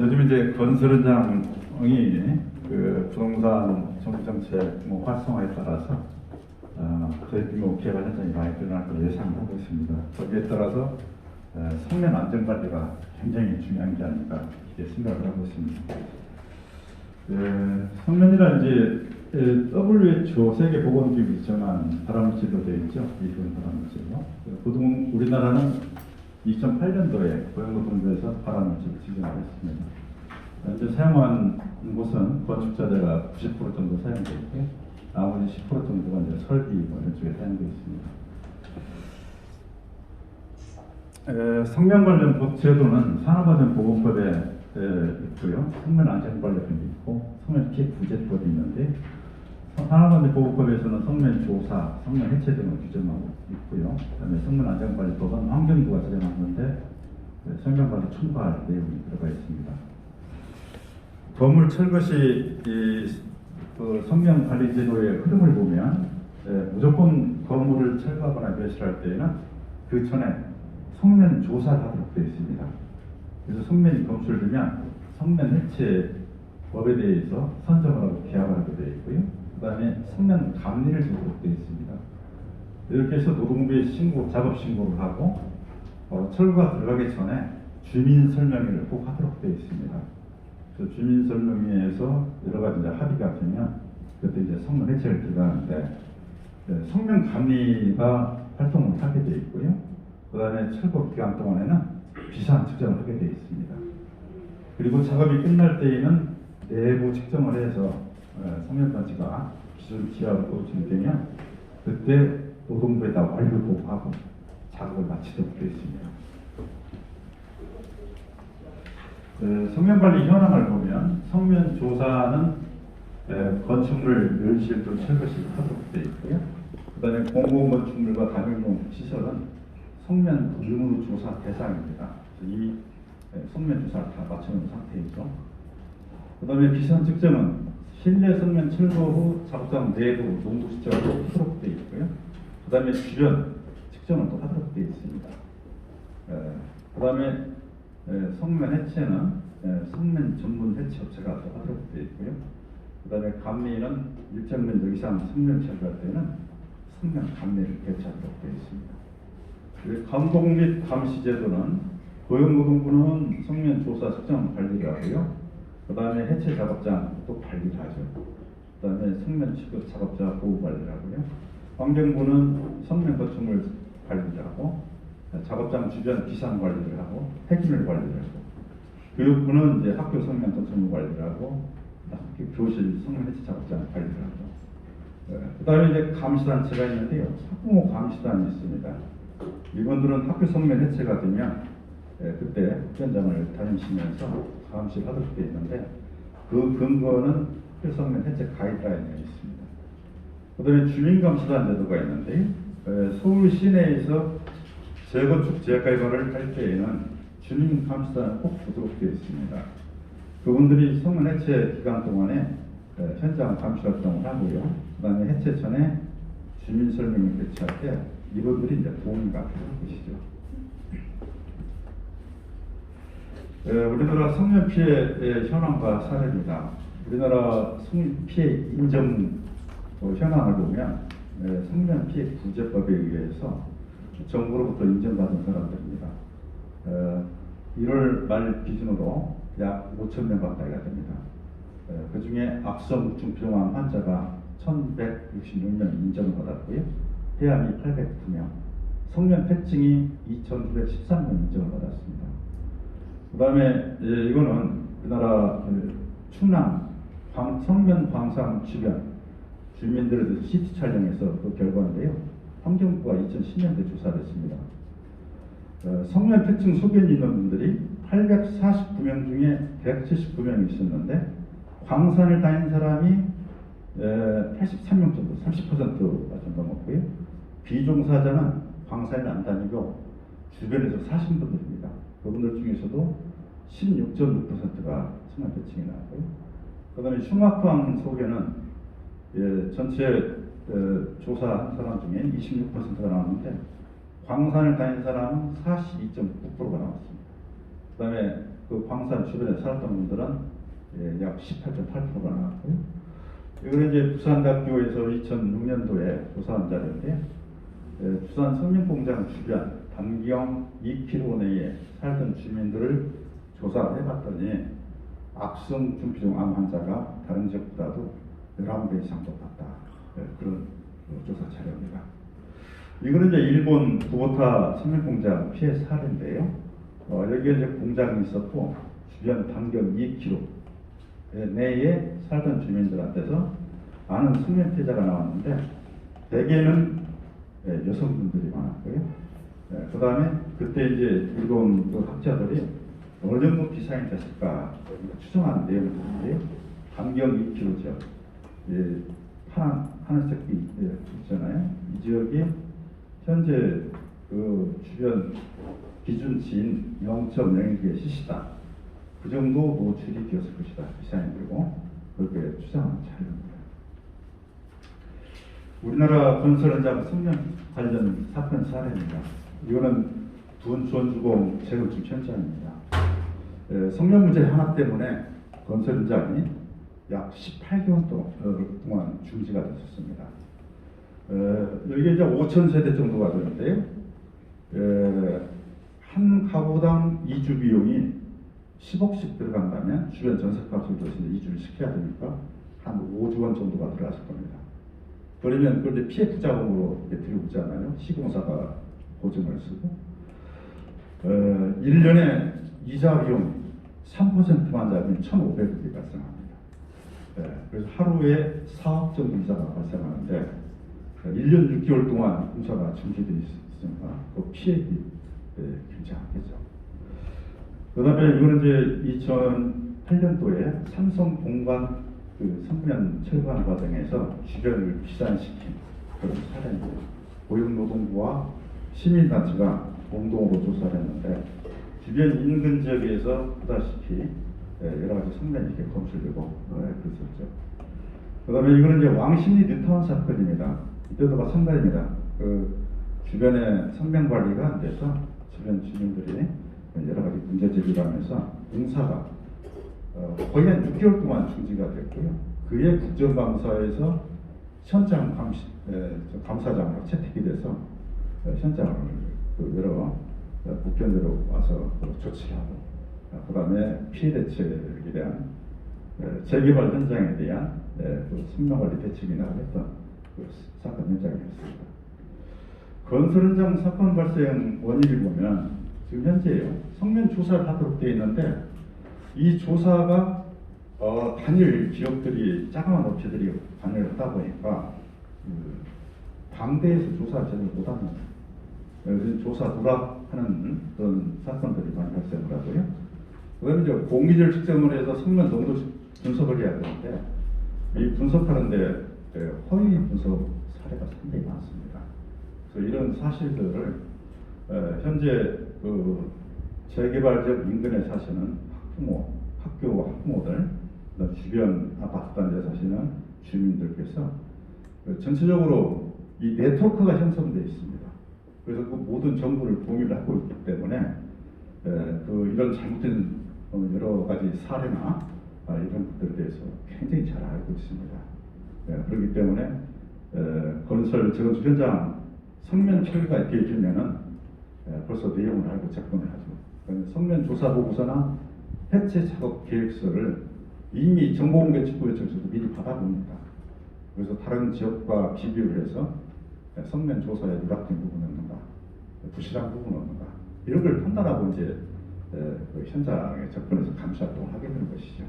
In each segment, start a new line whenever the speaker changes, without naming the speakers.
요즘 이제 건설 현장이 그 부동산 정부정책 뭐 활성화에 따라서 어, 대규모 개발 현장이 많이 늘어날 걸로 예상하고 있습니다. 거기에 따라서 어, 성면 안전 관리가 굉장히 중요한 게 아닐까 이렇게 생각을 하고 있습니다. 예, 성면이란 이제 에, WHO 세계 보건기구 있지만 발암물질로 되어 있죠. 일본 발암물질로. 보통 우리나라는 2008년도에 고용노동부에서 발암물질을 지정했습니다. 현재 사용한 곳은 건축자재가 90% 정도 사용되어 있고 나머지 10% 정도가 이제 설비 뭐 이런 쪽에 사용되어 있습니다. 에, 성명 관련 법 제도는 산업안전보건법에 에, 있고요. 성면 안전관리법이 있고 성면 피해 구제법이 있는데 산업안전보건법에서는 성면 조사, 성면 해체 등을 규정하고 있고요. 그다음에 성면 안전관리법은 환경부가 제정한 건데 에, 성명관리 첨부할 내용이 들어가 있습니다. 건물 철거시 이, 그 성명 관리 제도의 흐름을 보면 에, 무조건 건물을 철거하거나 매수할 때에는 그 전에 성면 하도록 되어 있습니다. 그래서 성면이 검출되면 성면 해체 법에 대해서 선정을 하고 계약을 하게 되어 있고요. 그 다음에 성면 감리를 주도록 되어 있습니다. 이렇게 해서 노동부에 신고, 작업 신고를 하고 어, 철거가 들어가기 전에 주민 설명회를 꼭 하도록 되어 있습니다. 그 주민 설명회에서 여러 가지 이제 합의가 되면 그때 이제 성면 해체를 들어가는데 네, 성면 감리가 활동을 하게 되어 있고요. 그 다음에 철거 기간 동안에는 비상 측정을 하게 되어 있습니다. 그리고 작업이 끝날 때에는 내부 측정을 해서 어, 성면 단지가 기준 기하로 진되면 그때 노동부에다 완료 보고하고 작업을 마치도록 되어 있습니다. 그 성면 관리 현황을 보면 성면 조사는 에, 건축물 멸실도 철거시 하도록 되어 있고요. 그 다음에 공공 건축물과 다중용 시설은 성면 의무 조사 대상입니다. 이미 에, 성면 조사를 다 마쳐놓은 상태이죠. 그 다음에 비선 측정은 실내 성면 철거 후 작업장 내부 농도 시점으로 되어 있고요. 그 다음에 주변 측정은 또 하도록 되어 있습니다. 에, 그다음에 에, 성면 해체는 에, 성면 전문 해체 업체가 또 하도록 되어 있고요. 그 다음에 감리는 일정 면적 이상 성면 철거할 때는 성면 감리를 개최하도록 되어 있습니다. 감독 및 감시 제도는 고용노동부는 성면 조사 측정 관리를 하고요. 그 다음에 해체 작업장 또 관리를 하죠. 그 다음에 성면 취급 작업자 보호 관리를 하고요. 환경부는 성면 건축물 관리를 하고 작업장 주변 비상 관리를 하고 폐기물 관리를 하고 교육부는 이제 학교 성면 건축물 관리를 하고 교실 성면 해체 작업장 관리를 하고 그 다음에 이제 감시단체가 있는데요. 학부모 감시단이 있습니다. 이분들은 학교 성면 해체가 되면 예, 그때 현장을 다니시면서 감시를 하도록 되어 있는데 그 근거는 학교 성면 해체 가이드라인에 있습니다. 그 다음에 주민감시단 제도가 있는데 예, 서울 시내에서 재건축 재개발을 할 때에는 주민감시단을 꼭 두도록 되어 있습니다. 그분들이 성문 해체 기간 동안에 에, 현장 감시 활동을 하고요. 그다음에 해체 전에 주민 설명을 개최할 때 이분들이 이제 동의가 필요한 것이죠. 에, 우리나라 성년 피해의 현황과 사례입니다. 우리나라 성년 피해 인정 어, 현황을 보면 에, 성년 피해 구제법에 의해서 정부로부터 인정받은 사람들입니다. 어, 1월 말 기준으로 약 5천 명 가까이가 됩니다. 그 중에 악성 병환 환자가 1,166명 인정을 받았고요. 폐암이 809명, 성면 패칭이 2,913명 인정을 받았습니다. 그 다음에 이거는 우리나라 그 충남 광, 성면 광산 주변 주민들을 CT 촬영해서 그 결과인데요. 환경부가 2010년대 조사를 했습니다. 어, 성면 패칭 소견이 있는 분들이 849명 중에 179명이 있었는데 광산을 다닌 사람이 에, 83명 정도, 30%가 정도 넘었고요. 비종사자는 광산을 안 다니고 주변에서 사신 분들입니다. 그분들 중에서도 16.6%가 성면 패칭이 나왔고요. 그 다음에 흉악광 소견은 예, 전체 어, 조사한 사람 중에 26%가 나왔는데 광산을 다닌 사람은 42.9%가 나왔습니다. 그 다음에 그 광산 주변에 살았던 분들은 예, 약 18.8%가 나왔고요. 이거는 이제 부산대학교에서 2006년도에 조사한 자료인데 예, 부산 성민공장 주변 반경 2km 내에 살던 주민들을 조사를 해봤더니 악성 중피종 암 환자가 다른 지역보다도 11배 이상 높았다. 예, 그런 어, 조사 자료입니다. 이거는 이제 일본 구보타 성민공장 피해 사례인데요. 어, 여기에 이제 공장이 있었고 주변 반경 2km 내에 살던 주민들한테서 많은 숙면 피해자가 나왔는데 대개는 예, 여성분들이 많았고요. 그 다음에 그때 이제 일본 그 학자들이 어느 정도 비상이 됐을까 추정하는 내용들인데요. 반경 2km죠. 예, 파란 하늘색이 예, 있잖아요. 이 지역이 현재 그 주변 기준치인 0.01개의 시시다. 그 정도 노출이 되었을 것이다. 비상이 되고 그렇게 추정하는 자료입니다. 우리나라 건설 현장 성명 관련 사건 사례입니다. 이거는 둔촌주공 재건축 현장입니다. 에, 성명 문제 하나 때문에 건설 현장이 약 18개월 동- 어, 동안 중지가 됐었습니다. 에, 여기 이제 5천 세대 정도가 되는데요. 에, 한 가구당 이주 비용이 10억씩 들어간다면 주변 전세값을 대신 이주를 시켜야 되니까 한 5조 원 정도가 들어갔을 겁니다. 그러면 그런데 피해 부자금으로 이렇게 들어오잖아요. 시공사가 보증을 쓰고 어, 1년에 이자 비용 3%만 잡으면 1,500억이 발생합니다. 예, 그래서 하루에 4억 정도 이자가 발생하는데 1년 6개월 동안 공사가 중지되어 있으니까 그 피해액이 예, 굉장하겠죠. 그 다음에 이거는 이제 2008년도에 삼성 공관 그 성면 철관 과정에서 주변을 비산시킨 그런 사례입니다. 고용노동부와 시민단체가 공동으로 조사를 했는데 주변 인근 지역에서 보다시피 예, 여러 가지 성면이 이렇게 검출되고 어, 그랬었죠. 그 다음에 이거는 이제 왕십리 뉴타운 사건입니다. 이때도 마찬가지입니다. 그 주변에 성면 관리가 안 돼서 주변 주민들이 여러 가지 문제 제기를 하면서 공사가 어, 거의 한 6개월 동안 중지가 됐고요. 그의 국정감사에서 현장 감시, 에, 저 감사장으로 채택이 돼서 어, 현장을 그 여러 어, 국견으로 와서 그 조치하고 그 다음에 피해 대책에 대한 에, 재개발 현장에 대한 에, 그 승마관리 대책이 나왔던 그 사건 현장이었습니다. 건설 현장 사건 발생 원인을 보면 지금 현재요 성면 조사를 하도록 되어 있는데 이 조사가 어, 단일 기업들이 자그마한 업체들이 관여를 하다 보니까 그 당대에서 조사를 제대로 못하는 그래서 조사 누락하는 그런 사건들이 많이 발생을 하고요. 그다음에 이제 공기질 측정을 해서 성면 농도 분석을 해야 되는데 이 분석하는데 예, 허위 분석 사례가 상당히 많습니다. 그래서 이런 사실들을 에, 현재 그 재개발 지역 인근에 사시는 학부모, 학교 학부모들, 주변 아파트 단지에 사시는 주민들께서 그 전체적으로 이 네트워크가 형성되어 있습니다. 그래서 그 모든 정보를 공유를 하고 있기 때문에 에, 그 이런 잘못된 어, 여러 가지 사례나 아, 이런 것들에 대해서 굉장히 잘 알고 있습니다. 예, 그렇기 때문에 에, 건설 재건축 현장 성면 처리가 되어지면은 에, 벌써 내용을 알고 접근을 하죠. 그러면 성면 조사 보고서나 해체 작업 계획서를 이미 정보공개특구요청에서도 미리 받아봅니다. 그래서 다른 지역과 비교를 해서 에, 성면 조사에 누락된 없는가, 부실한 부분이 없는가 이런 걸 판단하고 이제 에, 그 현장에 접근해서 감시 활동을 하게 되는 것이죠.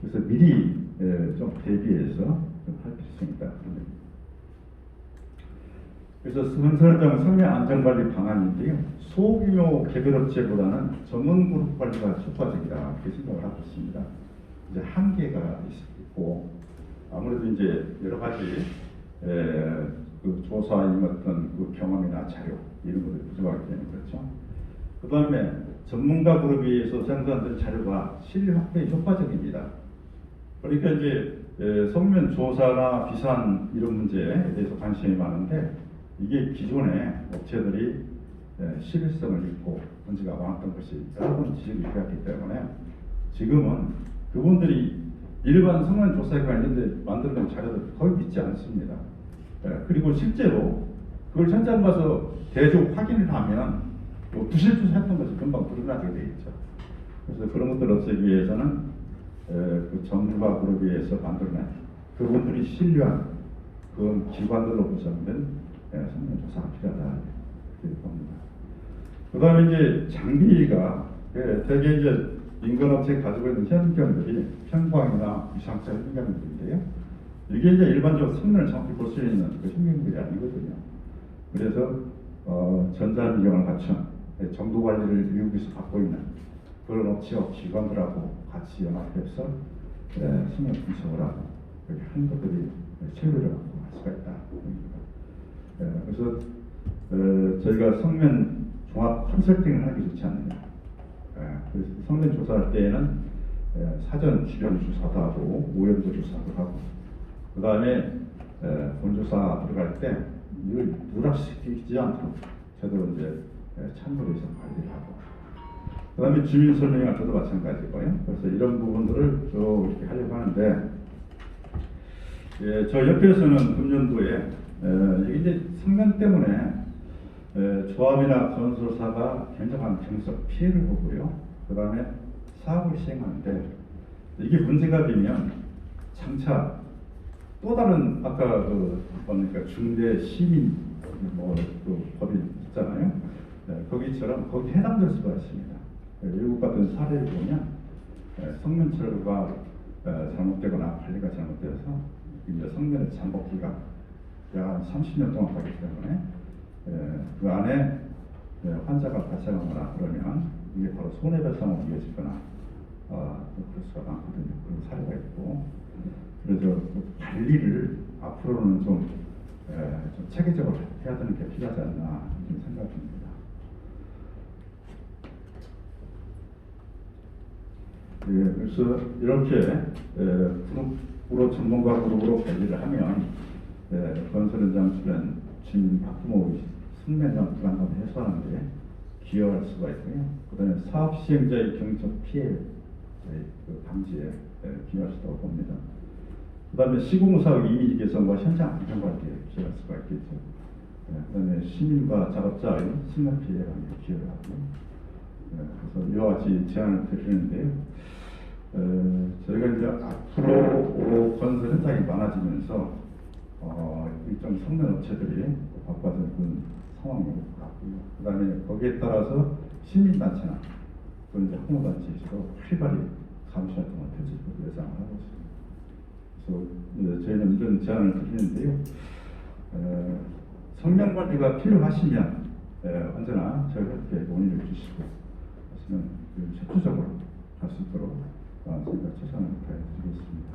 그래서 미리 에, 좀 대비해서 좀할 필요성이 있다. 그래서 건설장 성면 안전관리 방안인데요. 소규모 개별업체보다는 전문 그룹 관리가 효과적이다 이렇게 생각을 하고 있습니다. 이제 한계가 있고 아무래도 이제 여러 가지 에, 그 조사인 어떤 그 경험이나 자료 이런 것들이 부족하기 때문에 그렇죠. 그 다음에 전문가 그룹에서 생산된 자료가 확보에 효과적입니다. 그러니까 이제 에, 성면 조사나 비산 이런 문제에 대해서 관심이 많은데 이게 기존에 업체들이 예, 시일성을 잃고 문제가 많았던 것이 여러 번 지적이 되었기 때문에 지금은 그분들이 일반 성면 조사기관인데 만들어낸 자료들 거의 믿지 않습니다. 예, 그리고 실제로 그걸 현장 가서 대조 확인을 하면 뭐 부실투사했던 것이 금방 드러나게 돼 있죠. 그래서 그런 것들을 없애기 위해서는 에, 그 정부가 그러기 위해서 만들어낸 그분들이 신뢰한 그 기관들로 구성된 에, 성명조사가 필요하다 봅니다. 그 다음에 이제 장비가 예, 대개 이제 인건업체 가지고 있는 현금들이 편광이나 유상차 현금들인데요. 이게 이제 일반적으로 성능을 정확히 볼 수 있는 그 현금들이 아니거든요. 그래서 어, 전자미경을 갖춘 예, 정도 관리를 미국에서 받고 있는 그런 업체와 기관들하고 같이 연합해서 예, 성능 분석을 하고 이렇게 하는 것들이 체류를 갖고 할 수가 있다. 예, 그래서 어, 저희가 성면 종합 컨설팅을 하기 좋지 않느냐. 예, 그래서 성면 조사할 때에는 예, 사전 주변 조사도 하고 오염도 조사도 하고 그 다음에 본조사 들어갈 때 이걸 누락시키지 않도록 제대로 이제 예, 참고해서 관리를 하고 그 다음에 주민 설명할 때도 마찬가지고요. 그래서 이런 부분들을 쭉 이렇게 하려고 하는데 예, 저 옆에서는 금년도에 에, 이게 이제 성면 때문에 에, 조합이나 건설사가 굉장한 경석 피해를 보고요. 그 다음에 사업을 시행하는데 이게 문제가 되면 장차 또 다른 아까 그 뭡니까 중대 시민 뭐그 법이 있잖아요. 네, 거기처럼 거기 해당될 수가 있습니다. 네, 외국 같은 사례를 보면 에, 성면 철거가 에, 잘못되거나 관리가 잘못되어서 이제 성면의 잠복기가 약 30년 동안 가기 때문에 에, 그 안에 에, 환자가 발생하거나 그러면 이게 바로 손해배상으로 이어지거나 어, 그럴 수가 많거든요. 그런 사례가 있고 그래서 그 관리를 앞으로는 좀, 에, 좀 체계적으로 해야 되는 게 필요하지 않나 듭니다. 예, 그래서 이렇게 에, 그룹으로 전문가 그룹으로 관리를 하면 에, 건설 현장 주변 주민 박부모 승면장 불안감을 해소하는 데 기여할 수가 있고요. 그다음에 사업 시행자의 경적 피해 그 방지에 에, 기여할 수도 봅니다. 그 다음에 시공사의 이미지 개선 과 현장 안전 관리에 기여할 수가 있겠죠. 예, 그다음에 시민과 작업자의 승낙 피해 방지에 기여를 하고 예, 그래서 이와 같이 제안을 드리는데요. 어, 저희가 이제 앞으로 건설 현장이 많아지면서 어, 일정 성면 업체들이 바빠진 그런 상황인 것 같고요. 그 다음에 거기에 따라서 시민단체나 또 이제 항모단체에서도 활발히 감시 활동을 펼칠 것으로 예상을 하고 있습니다. 그래서 저희는 이런 제안을 드리는데요. 어, 성면 관리가 필요하시면 에, 언제나 저희한테 논의를 주시고 하시면 그 협조적으로 할수 있도록 어, 저희가 최선을 다해 드리겠습니다.